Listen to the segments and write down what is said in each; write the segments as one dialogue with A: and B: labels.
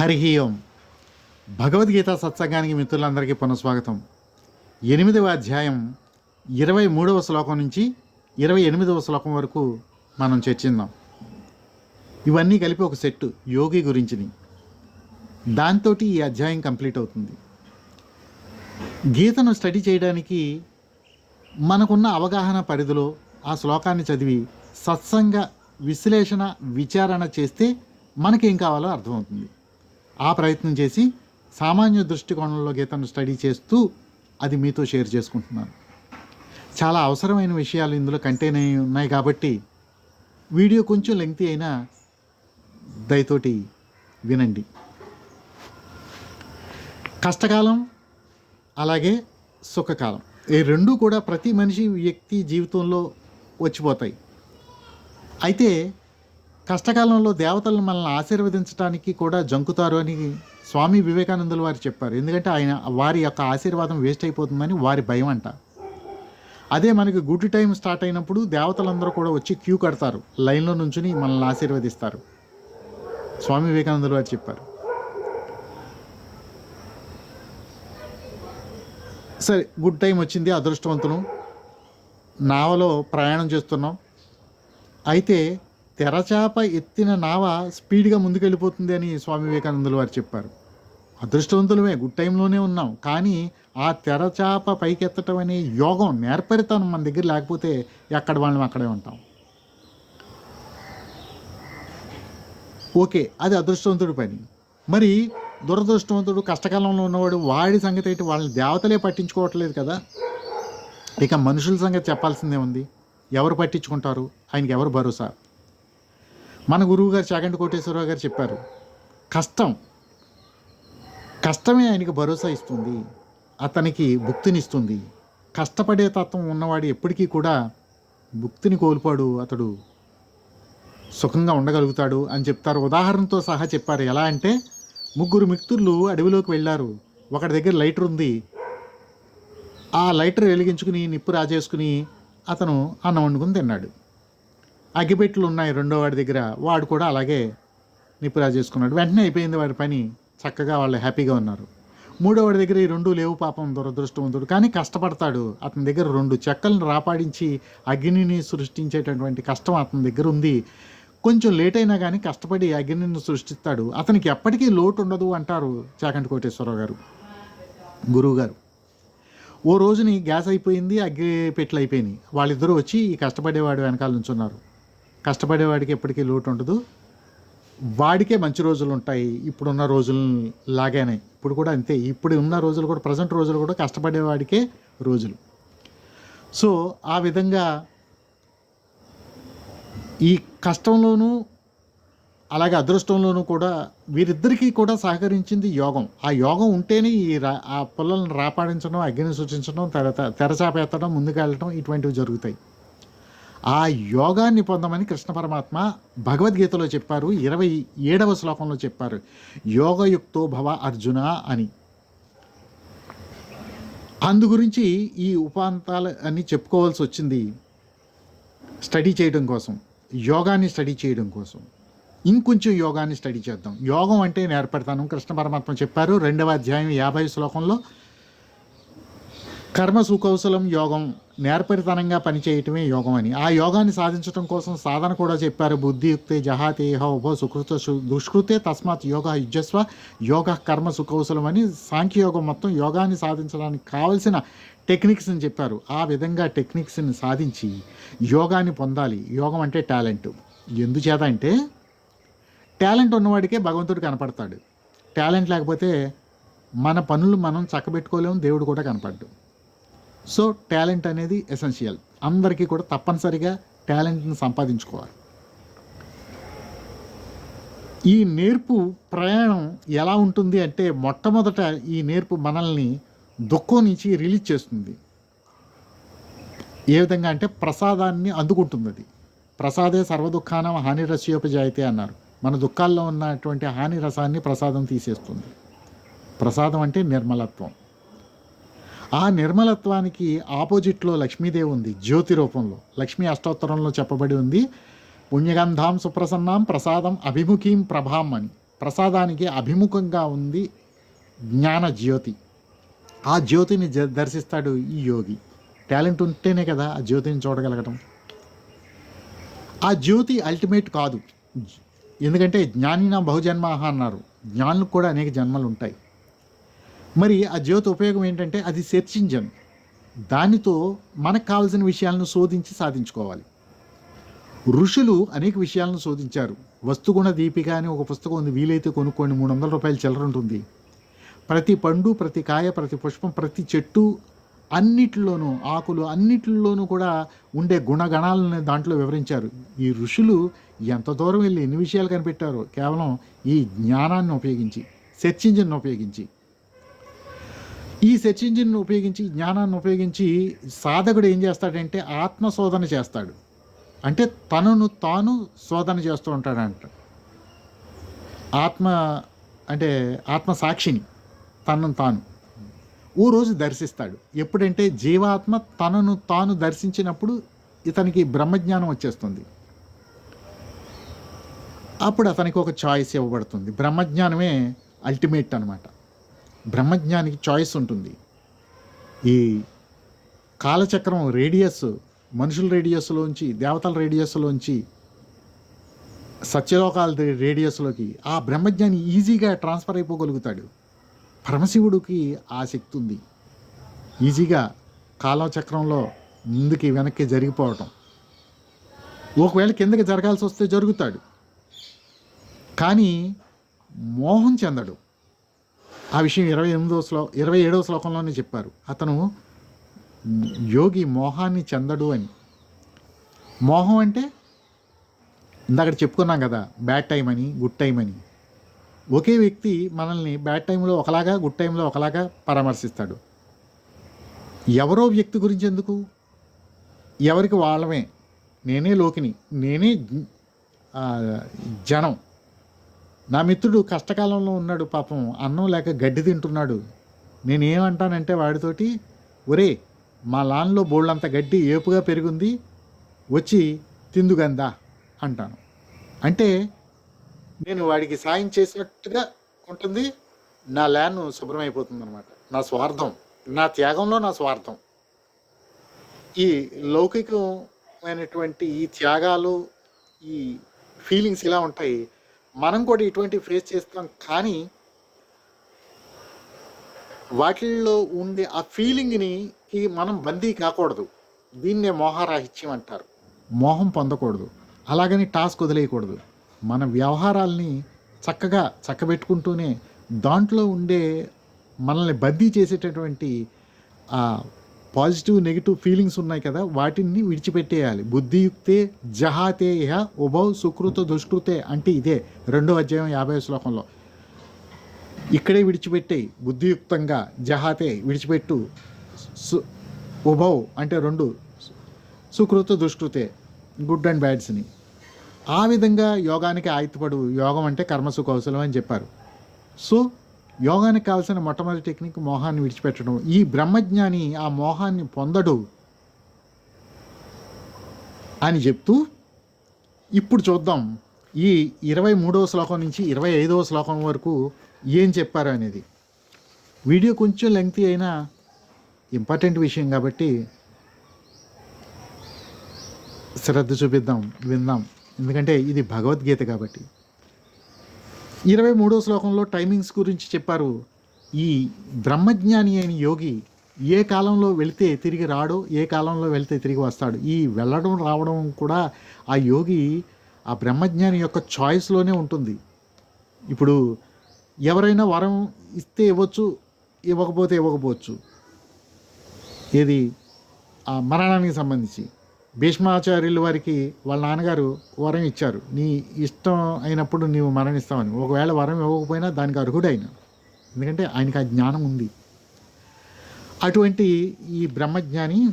A: హరి ఓం. భగవద్గీత సత్సంగానికి మిత్రులందరికీ పునఃస్వాగతం. ఎనిమిదవ అధ్యాయం ఇరవై మూడవ శ్లోకం నుంచి ఇరవై ఎనిమిదవ శ్లోకం వరకు మనం చర్చిందాం ఇవన్నీ కలిపి ఒక సెట్టు యోగి గురించిని దాంతో ఈ అధ్యాయం కంప్లీట్ అవుతుంది. గీతను స్టడీ చేయడానికి మనకున్న అవగాహన పరిధిలో ఆ శ్లోకాన్ని చదివి సత్సంగ విశ్లేషణ విచారణ చేస్తే మనకేం కావాలో అర్థమవుతుంది. ఆ ప్రయత్నం చేసి సామాన్య దృష్టికోణంలో గీతను స్టడీ చేస్తూ అది మీతో షేర్ చేసుకుంటున్నాను. చాలా అవసరమైన విషయాలు ఇందులో కంటైన్ అయి ఉన్నాయి కాబట్టి వీడియో కొంచెం లెంగ్తీ అయినా దయతోటి వినండి. కష్టకాలం అలాగే సుఖకాలం ఈ రెండు కూడా ప్రతి మనిషి వ్యక్తి జీవితంలో వచ్చిపోతాయి. అయితే కష్టకాలంలో దేవతలను మనల్ని ఆశీర్వదించడానికి కూడా జంకుతారు అని స్వామి వివేకానందులు వారు చెప్పారు. ఎందుకంటే ఆయన వారి యొక్క ఆశీర్వాదం వేస్ట్ అయిపోతుందని వారి భయం అంట. అదే మనకి గుడ్ టైం స్టార్ట్ అయినప్పుడు దేవతలందరూ కూడా వచ్చి క్యూ కడతారు. లైన్లో నుంచుని మనల్ని ఆశీర్వదిస్తారు. స్వామి వివేకానందులు వారు చెప్పారు. సరే గుడ్ టైం వచ్చింది అదృష్టవంతులు. నావలో ప్రయాణం చేస్తున్నాం. అయితే తెరచాప ఎత్తిన నావ స్పీడ్గా ముందుకెళ్ళిపోతుంది అని స్వామి వివేకానందులు వారు చెప్పారు. అదృష్టవంతులమే గుడ్ టైంలోనే ఉన్నాం. కానీ ఆ తెరచాప పైకెత్తటం అనే యోగం నేర్పరితనం మన దగ్గర లేకపోతే ఎక్కడ వాళ్ళం అక్కడే ఉంటాం. ఓకే అది అదృష్టవంతుడి పని. మరి దురదృష్టవంతుడు కష్టకాలంలో ఉన్నవాడు వాడి సంగతి ఏంటి? వాళ్ళని దేవతలే పట్టించుకోవట్లేదు కదా? ఇక మనుషుల సంగతి చెప్పాల్సిందే ఉంది. ఎవరు పట్టించుకుంటారు? ఆయనకి ఎవరు భరోసా? మన గురువు గారు చాగంటి కోటేశ్వరరావు గారు చెప్పారు కష్టం. కష్టమే ఆయనకి భరోసా ఇస్తుంది. అతనికి భుక్తినిస్తుంది. కష్టపడే తత్వం ఉన్నవాడు ఎప్పటికీ కూడా భుక్తిని కోల్పోడు. అతడు సుఖంగా ఉండగలుగుతాడు అని చెప్తారు. ఉదాహరణతో సహా చెప్పారు. ఎలా అంటే ముగ్గురు మిత్రులు అడవిలోకి వెళ్ళారు. ఒకటి దగ్గర లైటర్ ఉంది. ఆ లైటర్ వెలిగించుకుని నిప్పు రాజేసుకుని అతను అన్నం వండుకుని తిన్నాడు. అగ్గిపెట్టెలు ఉన్నాయి రెండో వాడి దగ్గర వాడు కూడా అలాగే నిపురా చేసుకున్నాడు. వెంటనే అయిపోయింది వాడి పని. చక్కగా వాళ్ళు హ్యాపీగా ఉన్నారు. మూడో వాడి దగ్గర ఈ రెండు లేవు పాపం దురదృష్టవంతుడు. కానీ కష్టపడతాడు. అతని దగ్గర రెండు చెక్కలను రాపాడించి అగ్నిని సృష్టించేటటువంటి కష్టం అతని దగ్గర ఉంది. కొంచెం లేట్ అయినా కానీ కష్టపడి అగ్నిని సృష్టిస్తాడు. అతనికి ఎప్పటికీ లోటు ఉండదు అంటారు చాకంటి కోటేశ్వరరావు గారు గురువు గారు. ఓ రోజుని గ్యాస్ అయిపోయింది అగ్గి పెట్లు అయిపోయినాయి. వాళ్ళిద్దరూ వచ్చి ఈ కష్టపడేవాడు వెనకాల నుంచున్నారు. కష్టపడేవాడికి ఎప్పటికీ లోటు ఉండదు. వాడికే మంచి రోజులు ఉంటాయి. ఇప్పుడున్న రోజులు లాగానే. ఇప్పుడు కూడా అంతే. ఇప్పుడు ఉన్న రోజులు కూడా ప్రజెంట్ రోజులు కూడా కష్టపడేవాడికే రోజులు. సో ఆ విధంగా ఈ కష్టంలోనూ అలాగే అదృష్టంలోనూ కూడా వీరిద్దరికీ కూడా సహకరించింది యోగం. ఆ యోగం ఉంటేనే ఈ రా ఆ పిల్లలను రాపాడించడం అగ్ని సూచించడం తెర తెరచాపెత్తడం ముందుకెళ్ళటం ఇటువంటివి జరుగుతాయి. ఆ యోగాన్ని పొందమని కృష్ణ పరమాత్మ భగవద్గీతలో చెప్పారు ఇరవై ఏడవ శ్లోకంలో చెప్పారు. యోగయుక్తో భవ అర్జున అని. అందు గురించి ఈ ఉపాంతాలు అని చెప్పుకోవాల్సి వచ్చింది స్టడీ చేయడం కోసం యోగాన్ని స్టడీ చేయడం కోసం. ఇంకొంచెం యోగాన్ని స్టడీ చేద్దాం. యోగం అంటే నేర్పడతాను కృష్ణ పరమాత్మ చెప్పారు రెండవ అధ్యాయం యాభై శ్లోకంలో కర్మ సుకౌశలం యోగం నేర్పరితనంగా పనిచేయటమే యోగం అని ఆ యోగాన్ని సాధించడం కోసం సాధన కూడా చెప్పారు. బుద్ధియుక్తే జహాతేహ ఉభో సుకృత దుష్కృతే తస్మాత్ యోగ యుజస్వ యోగ కర్మ సుకౌశలం అని సాంఖ్యయోగం మొత్తం యోగాన్ని సాధించడానికి కావలసిన టెక్నిక్స్ని చెప్పారు. ఆ విధంగా టెక్నిక్స్ని సాధించి యోగాన్ని పొందాలి. యోగం అంటే టాలెంట్. ఎందుచేత అంటే టాలెంట్ ఉన్నవాడికే భగవంతుడు కనపడతాడు. టాలెంట్ లేకపోతే మన పనులు మనం చక్కబెట్టుకోలేము. దేవుడు కూడా కనపడ్డు. సో టాలెంట్ అనేది ఎసెన్షియల్. అందరికీ కూడా తప్పనిసరిగా టాలెంట్ని సంపాదించుకోవాలి. ఈ నేర్పు ప్రయాణం ఎలా ఉంటుంది అంటే మొట్టమొదట ఈ నేర్పు మనల్ని దుఃఖం నుంచి రిలీజ్ చేస్తుంది. ఏ విధంగా అంటే ప్రసాదాన్ని అందుకుంటుంది అది. ప్రసాదే సర్వదుఖానం హాని రసయోపజాయితే అన్నారు. మన దుఃఖాల్లో ఉన్నటువంటి హాని రసాన్ని ప్రసాదం తీసేస్తుంది. ప్రసాదం అంటే నిర్మలత్వం. ఆ నిర్మలత్వానికి ఆపోజిట్లో లక్ష్మీదేవి ఉంది జ్యోతి రూపంలో లక్ష్మీ అష్టోత్తరంలో చెప్పబడి ఉంది పుణ్యగంధాం సుప్రసన్నాం ప్రసాదం అభిముఖీం ప్రభాం అని ప్రసాదానికి అభిముఖంగా ఉంది జ్ఞాన జ్యోతి. ఆ జ్యోతిని దర్శిస్తాడు ఈ యోగి. టాలెంట్ ఉంటేనే కదా ఆ జ్యోతిని చూడగలగటం. ఆ జ్యోతి అల్టిమేట్ కాదు. ఎందుకంటే జ్ఞానిన బహుజన్మాహ అన్నారు. జ్ఞానులకు కూడా అనేక జన్మలు ఉంటాయి మరి ఆ జ్యోతి ఉపయోగం ఏంటంటే అది సెర్చ్ ఇంజన్ దానితో మనకు కావాల్సిన విషయాలను శోధించి సాధించుకోవాలి. ఋషులు అనేక విషయాలను శోధించారు. వస్తుగుణ దీపిక అని ఒక పుస్తకం ఉంది. వీలైతే కొనుక్కోండి. మూడు వందల రూపాయలు చిల్లర ఉంటుంది. ప్రతి పండు ప్రతి కాయ ప్రతి పుష్పం ప్రతి చెట్టు అన్నిటిలోనూ ఆకులు అన్నిటిలోనూ కూడా ఉండే గుణగణాలను దాంట్లో వివరించారు. ఈ ఋషులు ఎంత దూరం వెళ్ళి ఎన్ని విషయాలు కనిపెట్టారో కేవలం ఈ జ్ఞానాన్ని ఉపయోగించి సెర్చ్ ఇంజిన్ ఉపయోగించి. ఈ సెర్చ్ ఇంజిన్ను ఉపయోగించి జ్ఞానాన్ని ఉపయోగించి సాధకుడు ఏం చేస్తాడంటే ఆత్మశోధన చేస్తాడు. అంటే తనను తాను శోధన చేస్తూ ఉంటాడంట. ఆత్మ అంటే ఆత్మ సాక్షిని తనను తాను. ఓ రోజు దర్శిస్తాడు. ఎప్పుడంటే జీవాత్మ తనను తాను దర్శించినప్పుడు ఇతనికి బ్రహ్మజ్ఞానం వచ్చేస్తుంది. అప్పుడు అతనికి ఒక చాయిస్ ఇవ్వబడుతుంది. బ్రహ్మజ్ఞానమే అల్టిమేట్ అనమాట బ్రహ్మజ్ఞానికి చాయిస్ ఉంటుంది. ఈ కాలచక్రం రేడియస్ మనుషుల రేడియస్లోంచి దేవతల రేడియస్లోంచి సత్యలోకాల రే- రేడియస్లోకి ఆ బ్రహ్మజ్ఞాని ఈజీగా ట్రాన్స్ఫర్ అయిపోగలుగుతాడు. పరమశివుడికి ఆ శక్తి ఉంది. ఈజీగా కాలచక్రంలో ముందుకి వెనక్కి జరిగిపోవటం. ఒకవేళ కిందకి జరగాల్సి వస్తే జరుగుతాడు. కానీ మోహం చెందడు. ఆ విషయం ఇరవై ఎనిమిదో శ్లో ఇరవై ఏడవ శ్లోకంలోనే చెప్పారు. అతను యోగి మోహాన్ని చెందడు అని. మోహం అంటే ఇందాక చెప్పుకున్నాం కదా బ్యాడ్ టైం అని గుడ్ టైం అని. ఒకే వ్యక్తి మనల్ని బ్యాడ్ టైంలో ఒకలాగా గుడ్ టైంలో ఒకలాగా పరామర్శిస్తాడు. ఎవరో వ్యక్తి గురించి ఎందుకు? ఎవరికి వాళ్ళమే? నేనే లోకిని నేనే జనం. నా మిత్రుడు కష్టకాలంలో ఉన్నాడు పాపం. అన్నం లేక గడ్డి తింటున్నాడు. నేనేమంటానంటే వాడితోటి ఒరే మా లాన్లో బోళ్ళంత గడ్డి ఏపుగా పెరిగింది వచ్చి తిందుగందా అంటాను. అంటే నేను వాడికి సాయం చేసినట్టుగా ఉంటుంది. నా ల్యాన్ శుభ్రమైపోతుంది అనమాట నా స్వార్థం. నా త్యాగంలో నా స్వార్థం. ఈ లౌకికమైనటువంటి ఈ త్యాగాలు ఈ ఫీలింగ్స్ ఇలా ఉంటాయి. మనం కూడా ఇటువంటి ఫేస్ చేస్తాం కానీ వాటిల్లో ఉండే ఆ ఫీలింగ్ని మనం బందీ కాకూడదు. దీన్నే మోహరాహిత్యం అంటారు. మోహం పొందకూడదు. అలాగని టాస్క్ వదిలేయకూడదు. మన వ్యవహారాల్ని చక్కగా చక్కబెట్టుకుంటూనే దాంట్లో ఉండే మనల్ని బందీ చేసేటటువంటి పాజిటివ్ నెగిటివ్ ఫీలింగ్స్ ఉన్నాయి కదా వాటిని విడిచిపెట్టేయాలి. బుద్ధియుక్తే జహాతే ఇహ ఉభౌ సుకృత దుష్కృతే అంటే ఇదే రెండో అధ్యాయం యాభై శ్లోకంలో. ఇక్కడే విడిచిపెట్టే బుద్ధియుక్తంగా జహాతే విడిచిపెట్టు సు ఉభౌ అంటే రెండు సుకృత దుష్కృతే గుడ్ అండ్ బ్యాడ్స్ని ఆ విధంగా యోగానికి ఆయుధపడు యోగం అంటే కర్మసు కౌశలం అని చెప్పారు. సో యోగానికి కావాల్సిన మొట్టమొదటి టెక్నిక్ మోహాన్ని విడిచిపెట్టడం. ఈ బ్రహ్మజ్ఞాని ఆ మోహాన్ని పొందడు అని చెప్తూ ఇప్పుడు చూద్దాం. ఈ ఇరవై మూడవ శ్లోకం నుంచి ఇరవై ఐదవ శ్లోకం వరకు ఏం చెప్పారు అనేది. వీడియో కొంచెం లెంగ్తీ అయినా ఇంపార్టెంట్ విషయం కాబట్టి శ్రద్ధ చూపిద్దాం విందాం. ఎందుకంటే ఇది భగవద్గీత కాబట్టి. ఇరవై మూడో శ్లోకంలో టైమింగ్స్ గురించి చెప్పారు. ఈ బ్రహ్మజ్ఞాని అయిన యోగి ఏ కాలంలో వెళితే తిరిగి రాడో ఏ కాలంలో వెళితే తిరిగి వస్తాడు? ఈ వెళ్ళడం రావడం కూడా ఆ యోగి ఆ బ్రహ్మజ్ఞాని యొక్క చాయిస్లోనే ఉంటుంది. ఇప్పుడు ఎవరైనా వరం ఇస్తే ఇవ్వచ్చు ఇవ్వకపోతే ఇవ్వకపోవచ్చు. ఏది? ఆ మరణానికి సంబంధించి. భీష్మాచార్యులు వారికి వాళ్ళ నాన్నగారు వరం ఇచ్చారు. నీ ఇష్టం అయినప్పుడు నీవు మరణిస్తావని. ఒకవేళ వరం ఇవ్వకపోయినా దానికి అర్హుడైన. ఎందుకంటే ఆయనకి ఆ జ్ఞానం ఉంది. అటువంటి ఈ బ్రహ్మజ్ఞాని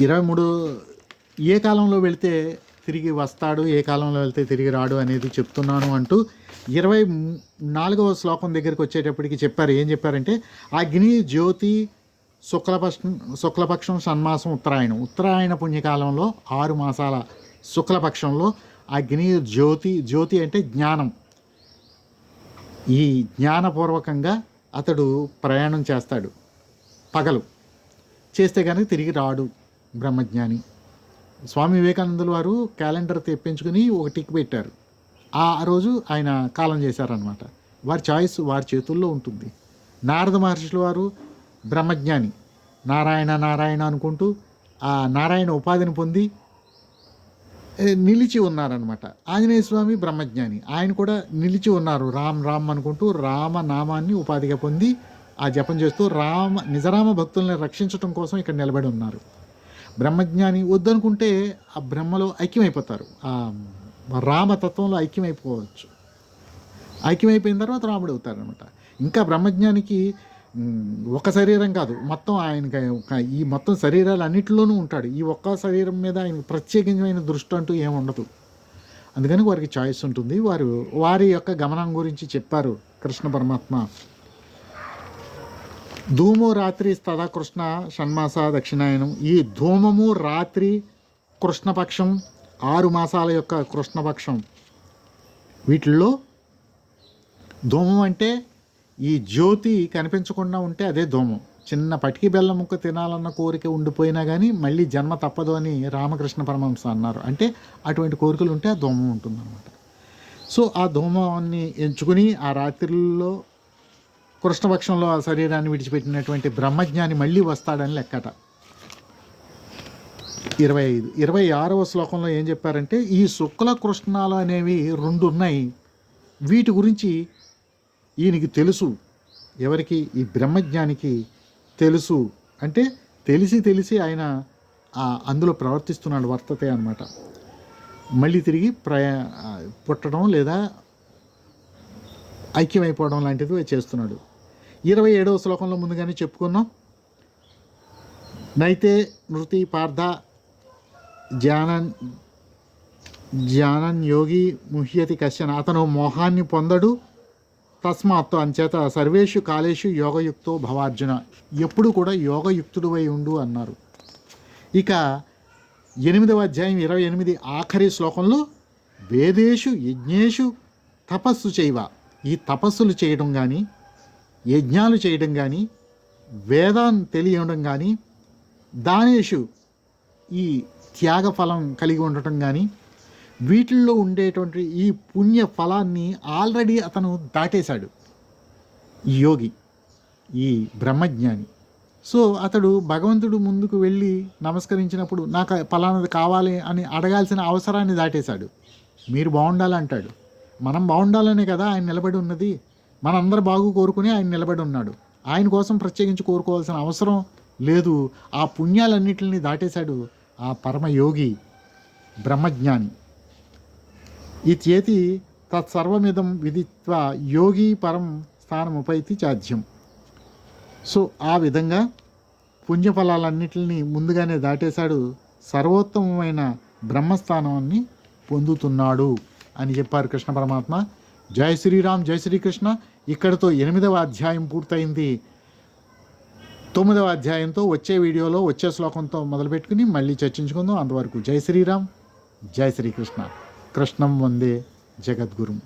A: ఇరవై మూడు ఏ కాలంలో వెళితే తిరిగి వస్తాడు ఏ కాలంలో వెళ్తే తిరిగి రాడు అనేది చెప్తున్నాను అంటూ ఇరవై నాలుగవ శ్లోకం దగ్గరికి వచ్చేటప్పటికి చెప్పారు. ఏం చెప్పారంటే అగ్ని జ్యోతి శుక్లపక్షం శుక్లపక్షం షణ్మాసం ఉత్తరాయణం. ఉత్తరాయణ పుణ్యకాలంలో ఆరు మాసాల శుక్లపక్షంలో అగ్ని జ్యోతి జ్యోతి అంటే జ్ఞానం. ఈ జ్ఞానపూర్వకంగా అతడు ప్రయాణం చేస్తాడు. పగలు. చేస్తే కనుక తిరిగి రాడు బ్రహ్మజ్ఞాని. స్వామి వివేకానందుల వారు క్యాలెండర్ తెప్పించుకుని ఒక టిక్ పెట్టారు. ఆ రోజు ఆయన కాలం చేశారనమాట వారి చాయిస్ వారి చేతుల్లో ఉంటుంది. నారద మహర్షుల వారు బ్రహ్మజ్ఞాని. నారాయణ నారాయణ అనుకుంటూ ఆ నారాయణ ఉపాధిని పొంది నిలిచి ఉన్నారనమాట ఆంజనేయ స్వామి బ్రహ్మజ్ఞాని. ఆయన కూడా నిలిచి ఉన్నారు. రామ్ రామ్ అనుకుంటూ రామ నామాన్ని ఉపాధిగా పొంది ఆ జపం చేస్తూ రామ నిజరామ భక్తుల్ని రక్షించడం కోసం ఇక్కడ నిలబడి ఉన్నారు. బ్రహ్మజ్ఞాని వద్దనుకుంటే ఆ బ్రహ్మలో ఐక్యమైపోతారు. ఆ రామతత్వంలో ఐక్యమైపోవచ్చు. ఐక్యమైపోయిన తర్వాత రాముడు అవుతారనమాట ఇంకా బ్రహ్మజ్ఞానికి ఒక శరీరం కాదు మొత్తం ఆయనకి ఈ మొత్తం శరీరాలు అన్నింటిలోనూ ఉంటాడు. ఈ ఒక్క శరీరం మీద ఆయన ప్రత్యేకమైన దృష్టి అంటూ ఏమి ఉండదు. అందుకని వారికి చాయిస్ ఉంటుంది. వారు వారి యొక్క గమనం గురించి చెప్పారు కృష్ణ పరమాత్మ. ధూము రాత్రి స్తదా కృష్ణ షణ్మాస దక్షిణాయనం. ఈ ధూమము రాత్రి కృష్ణపక్షం ఆరు మాసాల యొక్క కృష్ణపక్షం. వీటిల్లో ధూమం అంటే ఈ జ్యోతి కనిపించకుండా ఉంటే అదే దోమం. చిన్న పటికి బెల్లం ముక్క తినాలన్న కోరిక ఉండిపోయినా కానీ మళ్ళీ జన్మ తప్పదు అని రామకృష్ణ పరమహంస అన్నారు. అంటే అటువంటి కోరికలు ఉంటే ఆ దోమం ఉంటుందన్నమాట. సో ఆ దోమాన్ని ఎంచుకుని ఆ రాత్రిలో కృష్ణపక్షంలో ఆ శరీరాన్ని విడిచిపెట్టినటువంటి బ్రహ్మజ్ఞాని మళ్ళీ వస్తాడని లెక్కట. ఇరవై ఐదు. ఇరవై ఆరవ శ్లోకంలో ఏం చెప్పారంటే ఈ శుక్ల కృష్ణాలు అనేవి రెండు ఉన్నాయి వీటి గురించి ఈయనకి తెలుసు. ఎవరికి? ఈ బ్రహ్మజ్ఞానికి తెలుసు. అంటే తెలిసి తెలిసి ఆయన ఆ అందులో ప్రవర్తిస్తున్నాడు వర్తతే అనమాట మళ్ళీ తిరిగి ప్రయా పుట్టడం లేదా ఐక్యమైపోవడం లాంటిది చేస్తున్నాడు. ఇరవై ఏడవ శ్లోకంలో ముందుగానే చెప్పుకున్నాం. నైతే నృతి పార్థ జ్ఞానన్ జ్ఞానన్ యోగి ముహ్యతి కశ్యన్ అతను మోహాన్ని పొందడు. తస్మాత్తు అంచేత సర్వేషు కాలేషు యోగయుక్తో భవార్జున. ఎప్పుడు కూడా యోగయుక్తుడు ఉండు అన్నారు. ఇక ఎనిమిదవ అధ్యాయం ఇరవై ఎనిమిది ఆఖరి శ్లోకంలో వేదేషు యజ్ఞేషు తపస్సు చేయవ. ఈ తపస్సులు చేయడం కానీ యజ్ఞాలు చేయడం కానీ వేదాన్ని తెలియడం కానీ దానేషు ఈ త్యాగఫలం కలిగి ఉండటం కానీ వీటిల్లో ఉండేటువంటి ఈ పుణ్య ఫలాన్ని ఆల్రెడీ అతను దాటేశాడు. ఈ యోగి ఈ బ్రహ్మజ్ఞాని. సో అతడు భగవంతుడు ముందుకు వెళ్ళి నమస్కరించినప్పుడు నాకు ఫలానది కావాలి అని అడగాల్సిన అవసరాన్ని దాటేశాడు. మీరు బాగుండాలంటాడు మనం బాగుండాలనే కదా ఆయన నిలబడి ఉన్నది. మనందరూ బాగు కోరుకుని ఆయన నిలబడి ఉన్నాడు. ఆయన కోసం ప్రత్యేకించి కోరుకోవాల్సిన అవసరం లేదు. ఆ పుణ్యాలన్నిటిని దాటేశాడు ఆ పరమయోగి బ్రహ్మజ్ఞాని. ఈ చేతి తత్సర్వమిదం విదిత్వ యోగి పరం స్థానముపైతి చాధ్యం సో ఆ విధంగా పుణ్యఫలాలన్నింటినీ ముందుగానే దాటేశాడు సర్వోత్తమమైన బ్రహ్మస్థానాన్ని పొందుతున్నాడు అని చెప్పారు కృష్ణ పరమాత్మ. జై శ్రీరామ్ జై శ్రీకృష్ణ. ఇక్కడితో ఎనిమిదవ అధ్యాయం పూర్తయింది. తొమ్మిదవ అధ్యాయంతో వచ్చే వీడియోలో వచ్చే శ్లోకంతో మొదలుపెట్టుకుని మళ్ళీ చర్చించుకుందాం. అంతవరకు జై శ్రీరామ్ జై శ్రీకృష్ణ. కృష్ణం వందే జగద్గురుం.